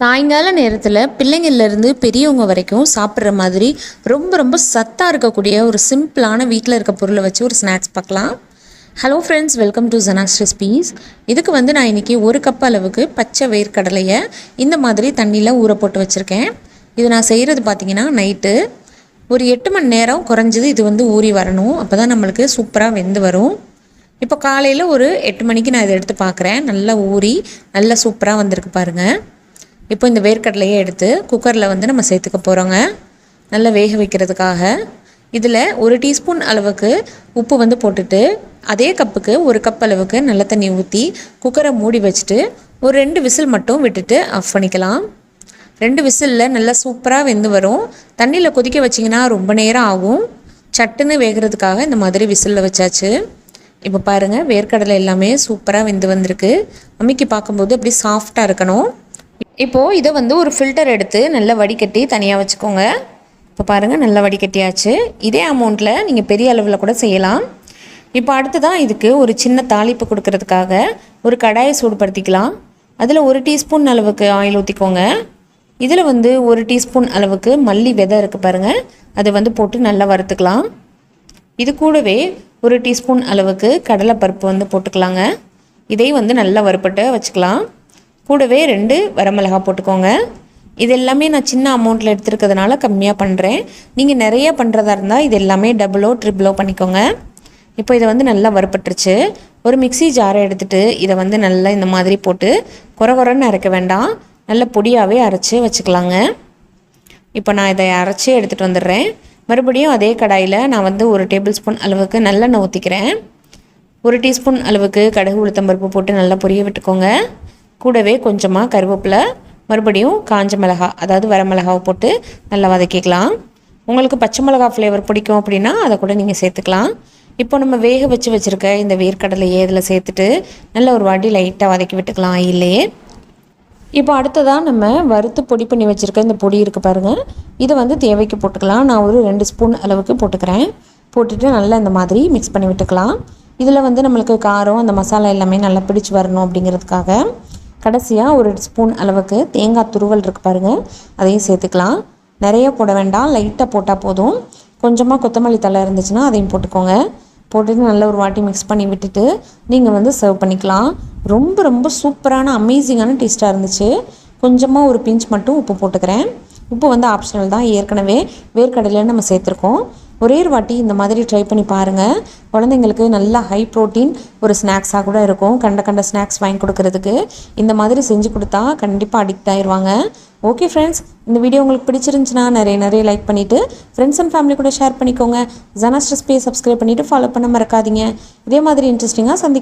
சாயங்கால நேரத்தில் பிள்ளைங்கள்லேருந்து பெரியவங்க வரைக்கும் சாப்பிட்ற மாதிரி ரொம்ப ரொம்ப சத்தாக இருக்கக்கூடிய ஒரு சிம்பிளான வீட்டில் இருக்க பொருளை வச்சு ஒரு ஸ்நாக்ஸ் பார்க்கலாம் hello friends welcome to Janas recipes இதுக்கு வந்து நான் இன்றைக்கி ஒரு கப் அளவுக்கு பச்சை வேர்க்கடலையை இந்த மாதிரி தண்ணியில் ஊற போட்டு வச்சுருக்கேன். இது நான் செய்கிறது பார்த்தீங்கன்னா நைட்டு. ஒரு எட்டு மணி நேரம் குறைஞ்சது இது வந்து ஊறி வரணும். அப்போ தான் நம்மளுக்கு சூப்பராக வெந்து வரும். இப்போ காலையில் ஒரு எட்டு மணிக்கு நான் இதை எடுத்து பார்க்குறேன் நல்லா ஊறி நல்லா சூப்பராக வந்திருக்கு பாருங்கள் இப்போ இந்த வேர்க்கடலையை எடுத்து குக்கரில் வந்து நம்ம சேர்த்துக்க போகிறோங்க நல்லா வேக வைக்கிறதுக்காக. இதில் ஒரு டீஸ்பூன் அளவுக்கு உப்பு வந்து போட்டுட்டு அதே கப்புக்கு ஒரு கப் அளவுக்கு நல்ல தண்ணி ஊற்றி குக்கரை மூடி வச்சுட்டு ஒரு ரெண்டு விசில் மட்டும் விட்டுட்டு ஆஃப் பண்ணிக்கலாம். ரெண்டு விசிலில் நல்லா சூப்பராக வெந்து வரும். தண்ணியில் கொதிக்க வச்சிங்கன்னா ரொம்ப நேரம் ஆகும். சட்டுன்னு வேகிறதுக்காக இந்த மாதிரி விசிலில் வச்சாச்சு. இப்போ பாருங்கள் வேர்க்கடலை எல்லாமே சூப்பராக வெந்து வந்திருக்கு. அம்மிக்கு பார்க்கும்போது அப்படி சாஃப்டாக இருக்கணும். இப்போது இதை வந்து ஒரு ஃபில்டர் எடுத்து நல்லா வடிகட்டி தனியாக வச்சுக்கோங்க. இப்போ பாருங்கள் நல்லா வடிகட்டியாச்சு. இதே அமௌண்ட்டில் நீங்கள் பெரிய அளவில் கூட செய்யலாம். இப்போ அடுத்ததான் இதுக்கு ஒரு சின்ன தாளிப்பு கொடுக்கறதுக்காக ஒரு கடாயை சூடுபடுத்திக்கலாம். அதில் ஒரு டீஸ்பூன் அளவுக்கு ஆயில் ஊற்றிக்கோங்க இதில் வந்து ஒரு டீஸ்பூன் அளவுக்கு மல்லி விதை இருக்குது பாருங்கள் அதை வந்து போட்டு நல்லா வறுத்துக்கலாம். இது கூடவே ஒரு டீஸ்பூன் அளவுக்கு கடலைப்பருப்பு வந்து போட்டுக்கலாங்க. இதை வந்து நல்லா வறுப்பட்டு வச்சுக்கலாம். கூடவே ரெண்டு வரமிளகா போட்டுக்கோங்க. இது எல்லாமே நான் சின்ன அமௌண்ட்டில் எடுத்துருக்கிறதுனால கம்மியாக பண்ணுறேன் நீங்கள் நிறைய பண்ணுறதா இருந்தால் இது எல்லாமே டபுளோ ட்ரிபிளோ பண்ணிக்கோங்க. இப்போ இதை வந்து நல்லா வறுப்பட்டுருச்சு ஒரு மிக்ஸி ஜாரை எடுத்துகிட்டு இதை வந்து நல்லா இந்த மாதிரி போட்டு குறை குறைன்னு அரைக்க வேண்டாம். நல்ல பொடியாகவே அரைச்சி வச்சுக்கலாங்க. இப்போ நான் இதை அரைச்சி எடுத்துகிட்டு வந்துடுறேன். மறுபடியும் அதே கடாயில் நான் வந்து ஒரு டேபிள் ஸ்பூன் அளவுக்கு நல்லெண்ணெய் ஊற்றிக்கிறேன் ஒரு டீஸ்பூன் அளவுக்கு கடுகு உளுத்தம்பருப்பு போட்டு நல்லா பொரிய விட்டுக்கோங்க. கூடவே கொஞ்சமாக கருவேப்பிலை மறுபடியும் காஞ்ச மிளகா அதாவது வரமிளகாவை போட்டு நல்லா வதக்கிக்கலாம். உங்களுக்கு பச்சை மிளகா ஃப்ளேவர் பிடிக்கும் அப்படின்னா அதை கூட நீங்கள் சேர்த்துக்கலாம். இப்போ நம்ம வேக வச்சு வச்சுருக்க இந்த வேர்க்கடலையே இதில் சேர்த்துட்டு நல்ல ஒரு வாட்டி லைட்டாக வதக்கி விட்டுக்கலாம் ஆயிலே இப்போ அடுத்ததாக நம்ம வறுத்து பொடி பண்ணி வச்சுருக்க இந்த பொடி இருக்குது பாருங்கள் இதை வந்து தேவைக்கு போட்டுக்கலாம். நான் ஒரு ரெண்டு ஸ்பூன் அளவுக்கு போட்டுக்கிறேன். போட்டுட்டு நல்லா இந்த மாதிரி மிக்ஸ் பண்ணி விட்டுக்கலாம். இதில் வந்து நம்மளுக்கு காரம் அந்த மசாலா எல்லாமே நல்லா பிடிச்சி வரணும் அப்படிங்கிறதுக்காக கடைசியாக ஒரு ஸ்பூன் அளவுக்கு தேங்காய் துருவல் இருக்குது பாருங்கள் அதையும் சேர்த்துக்கலாம். நிறைய போட வேண்டாம். லைட்டாக போட்டால் போதும். கொஞ்சமாக கொத்தமல்லி தலை இருந்துச்சுன்னா அதையும் போட்டுக்கோங்க. போட்டுட்டு நல்ல ஒரு வாட்டி மிக்ஸ் பண்ணி விட்டுட்டு நீங்கள் வந்து சர்வ் பண்ணிக்கலாம். ரொம்ப ரொம்ப சூப்பரான அமேசிங்கான டேஸ்ட்டாக இருந்துச்சு. கொஞ்சமாக ஒரு பிஞ்ச் மட்டும் உப்பு போட்டுக்கிறேன். உப்பு வந்து ஆப்ஷனல் தான். ஏற்கனவே வேர்க்கடலையில் நம்ம சேர்த்துருக்கோம். ஒரே ஒரு வாட்டி இந்த மாதிரி ட்ரை பண்ணி பாருங்கள் குழந்தைங்களுக்கு நல்லா ஹை ப்ரோட்டீன் ஒரு ஸ்நாக்ஸாக கூட இருக்கும். கண்ட கண்ட ஸ்நாக்ஸ் வாங்கி கொடுக்கறதுக்கு. இந்த மாதிரி செஞ்சு கொடுத்தா கண்டிப்பாக அடிக்ட் ஆயிடுவாங்க ஓகே ஃப்ரெண்ட்ஸ் இந்த வீடியோ உங்களுக்கு பிடிச்சிருந்துச்சுன்னா நிறைய நிறைய லைக் பண்ணிவிட்டு ஃப்ரெண்ட்ஸ் அண்ட் ஃபேமிலி கூட ஷேர் பண்ணிக்கோங்க. ஜனாஸ்ட்ரஸ் பே சப்ஸ்கிரைப் பண்ணிவிட்டு ஃபாலோ பண்ண மறக்காதீங்க. இதே மாதிரி இன்ட்ரெஸ்டிங்காக சந்திக்க